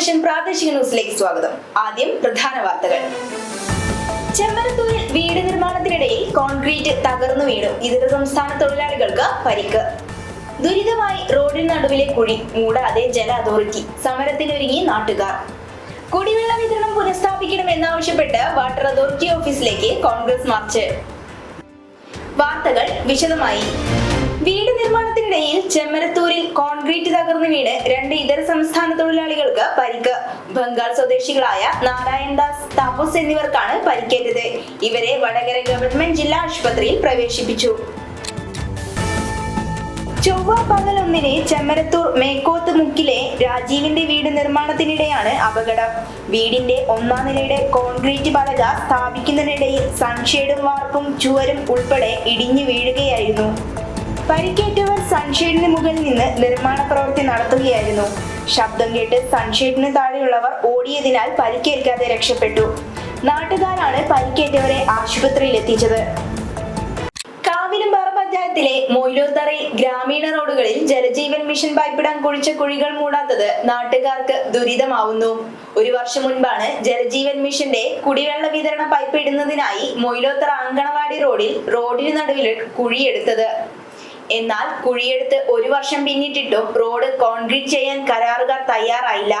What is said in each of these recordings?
Vision പ്രാദേശിക ന്യൂസിലേക്ക് സ്വാഗതം. ആദ്യം പ്രധാന വാർത്തകൾ. ചെമ്മരത്തൂരിൽ വീട് നിർമ്മാണത്തിനിടയിൽ കോൺക്രീറ്റ് തകർന്നു വീണു ഇതര സംസ്ഥാന തൊഴിലാളികൾക്ക് പരിക്ക്. ദുരിതമായി റോഡിന് നടുവിലെ കുഴി മൂടാതെ ജല അതോറിറ്റി സമരത്തിനൊരുങ്ങി നാട്ടുകാർ. കുടിവെള്ള വിതരണം പുനഃസ്ഥാപിക്കണമെന്നാവശ്യപ്പെട്ട് വാട്ടർ അതോറിറ്റി ഓഫീസിലേക്ക് കോൺഗ്രസ് മാർച്ച്. വാർത്തകൾ വിശദമായി. വീട് നിർമ്മാണത്തിനിടയിൽ ചെമ്മരത്തൂരിൽ കോൺക്രീറ്റ് തകർന്നു വീണ് രണ്ട് ഇതര സംസ്ഥാന തൊഴിലാളികൾക്ക് പരിക്ക്. ബംഗാൾ സ്വദേശികളായ നാരായണ ദാസ് താപസ് എന്നിവർക്കാണ് പരിക്കേറ്റത്. ഇവരെ വടകര ഗവൺമെന്റ് ജില്ലാ ആശുപത്രിയിൽ പ്രവേശിപ്പിച്ചു. ചൊവ്വ പകൽ ഒന്നിന് ചെമ്മരത്തൂർ മേക്കോത്ത് മുക്കിലെ രാജീവിന്റെ വീട് നിർമ്മാണത്തിനിടെയാണ് അപകടം. വീടിന്റെ ഒന്നാം നിലയുടെ കോൺക്രീറ്റ് പലക സ്ഥാപിക്കുന്നതിനിടയിൽ സൺഷെയ്ഡും വാർപ്പും ചുവരും ഉൾപ്പെടെ ഇടിഞ്ഞു വീഴുകയായിരുന്നു. പരിക്കേറ്റവർ സൺഷെയ്ഡിന് മുകളിൽ നിന്ന് നിർമ്മാണ പ്രവൃത്തി നടത്തുകയായിരുന്നു. ശബ്ദം കേട്ട് സൺഷെയ്ഡിന് താഴെയുള്ളവർ ഓടിയതിനാൽ പരിക്കേൽക്കാതെ രക്ഷപ്പെട്ടു. നാട്ടുകാരാണ് പരിക്കേറ്റവരെ ആശുപത്രിയിൽ എത്തിച്ചത്. കാവിലുംപാറ പഞ്ചായത്തിലെ മൊയ്ലോത്തറി ഗ്രാമീണ റോഡുകളിൽ ജലജീവൻ മിഷൻ പൈപ്പിടാൻ കുഴിച്ച കുഴികൾ മൂടാത്തത് നാട്ടുകാർക്ക് ദുരിതമാവുന്നു. ഒരു വർഷം മുൻപാണ് ജലജീവൻ മിഷന്റെ കുടിവെള്ള വിതരണ പൈപ്പ് ഇടുന്നതിനായി മൊയിലോത്തറ അങ്കണവാടി റോഡിൽ റോഡിന് നടുവിൽ കുഴിയെടുത്തത്. എന്നാൽ കുഴിയെടുത്ത് ഒരു വർഷം പിന്നിട്ടിട്ടും റോഡ് കോൺക്രീറ്റ് ചെയ്യാൻ കരാറുകാർ തയ്യാറായില്ല.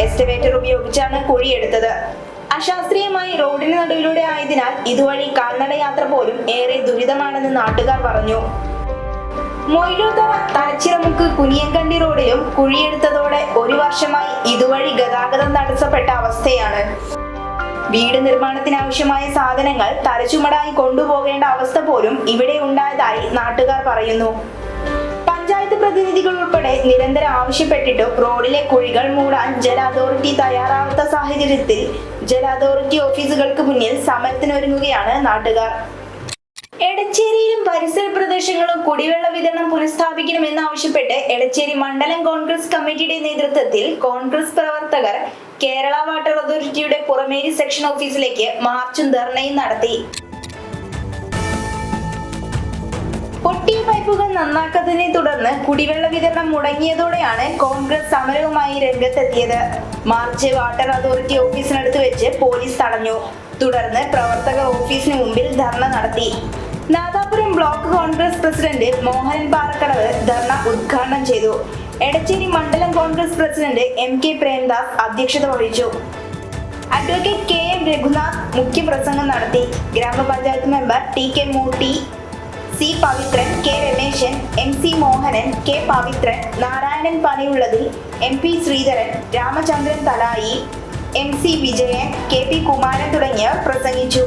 എസ്റ്റിമേറ്റർ ഉപയോഗിച്ചാണ് കുഴിയെടുത്തത്. അശാസ്ത്രീയമായി റോഡിന് നടുവിലൂടെ ആയതിനാൽ ഇതുവഴി കാൽനട യാത്ര പോലും ഏറെ ദുരിതമാണെന്ന് നാട്ടുകാർ പറഞ്ഞു. മൊയിലൂത്തറ തലച്ചിറമുക്ക് കുനിയങ്കണ്ടി റോഡിലും കുഴിയെടുത്തതോടെ ഒരു വർഷമായി ഇതുവഴി ഗതാഗതം തടസ്സപ്പെട്ട അവസ്ഥയാണ്. വീട് നിർമ്മാണത്തിനാവശ്യമായ സാധനങ്ങൾ തലച്ചുമടായി കൊണ്ടുപോകേണ്ട അവസ്ഥ പോലും ഇവിടെ ഉണ്ടായതായി നാട്ടുകാർ പറയുന്നു. പഞ്ചായത്ത് പ്രതിനിധികൾ ഉൾപ്പെടെ നിരന്തരം ആവശ്യപ്പെട്ടിട്ടും റോഡിലെ കുഴികൾ മൂടാൻ ജല അതോറിറ്റി തയ്യാറാവാത്ത സാഹചര്യത്തിൽ ജല അതോറിറ്റി ഓഫീസുകൾക്ക് മുന്നിൽ സമരത്തിനൊരുങ്ങുകയാണ് നാട്ടുകാർ. എടച്ചേരിയിലും പരിസര പ്രദേശങ്ങളും കുടിവെള്ള വിതരണം പുനഃസ്ഥാപിക്കണമെന്നാവശ്യപ്പെട്ട് എടച്ചേരി മണ്ഡലം കോൺഗ്രസ് കമ്മിറ്റിയുടെ നേതൃത്വത്തിൽ കോൺഗ്രസ് പ്രവർത്തകർ കേരള വാട്ടർ അതോറിറ്റിയുടെ പുറമേരി സെക്ഷൻ ഓഫീസിലേക്ക് മാർച്ചും ധർണയും നടത്തി. പൊട്ടിയ പൈപ്പുകൾ നന്നാക്കതിനെ തുടർന്ന് കുടിവെള്ള വിതരണം മുടങ്ങിയതോടെയാണ് കോൺഗ്രസ് സമരവുമായി രംഗത്തെത്തിയത്. മാർച്ച് വാട്ടർ അതോറിറ്റി ഓഫീസിനടുത്ത് വെച്ച് പോലീസ് തടഞ്ഞു. തുടർന്ന് പ്രവർത്തകർ ഓഫീസിന് മുമ്പിൽ ധർണ നടത്തി. Nadapuram block Congress president Mohan Parakkadavu dharna ഉദ്ഘാടനം ചെയ്തു. എടച്ചേരി മണ്ഡലം Congress president M K Premdas അധ്യക്ഷത വഹിച്ചു. അഡ്വക്കേറ്റ് കെ എം രഘുനാഥ് മുഖ്യപ്രസംഗം നടത്തി. ഗ്രാമപഞ്ചായത്ത് member T K Mootti C Pavithran K Rameshan M C Mohanan K Pavithran Narayanan Paniyullathil M P Sreedharan Ramachandran Thalayi M C Vijayan K P Kumaran തുടങ്ങിയവർ പ്രസംഗിച്ചു.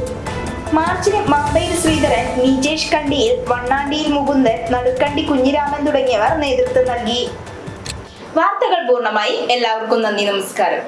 മാർച്ചിന് മാമ്പയിൽ ശ്രീധരൻ നിജേഷ് കണ്ടിയിൽ വണ്ണാണ്ടിയിൽ മുകുന്ദൻ നടുക്കണ്ടി കുഞ്ഞിരാമൻ തുടങ്ങിയവർ നേതൃത്വം നൽകി. വാർത്തകൾ പൂർണമായി എല്ലാവർക്കും നന്ദി നമസ്കാരം.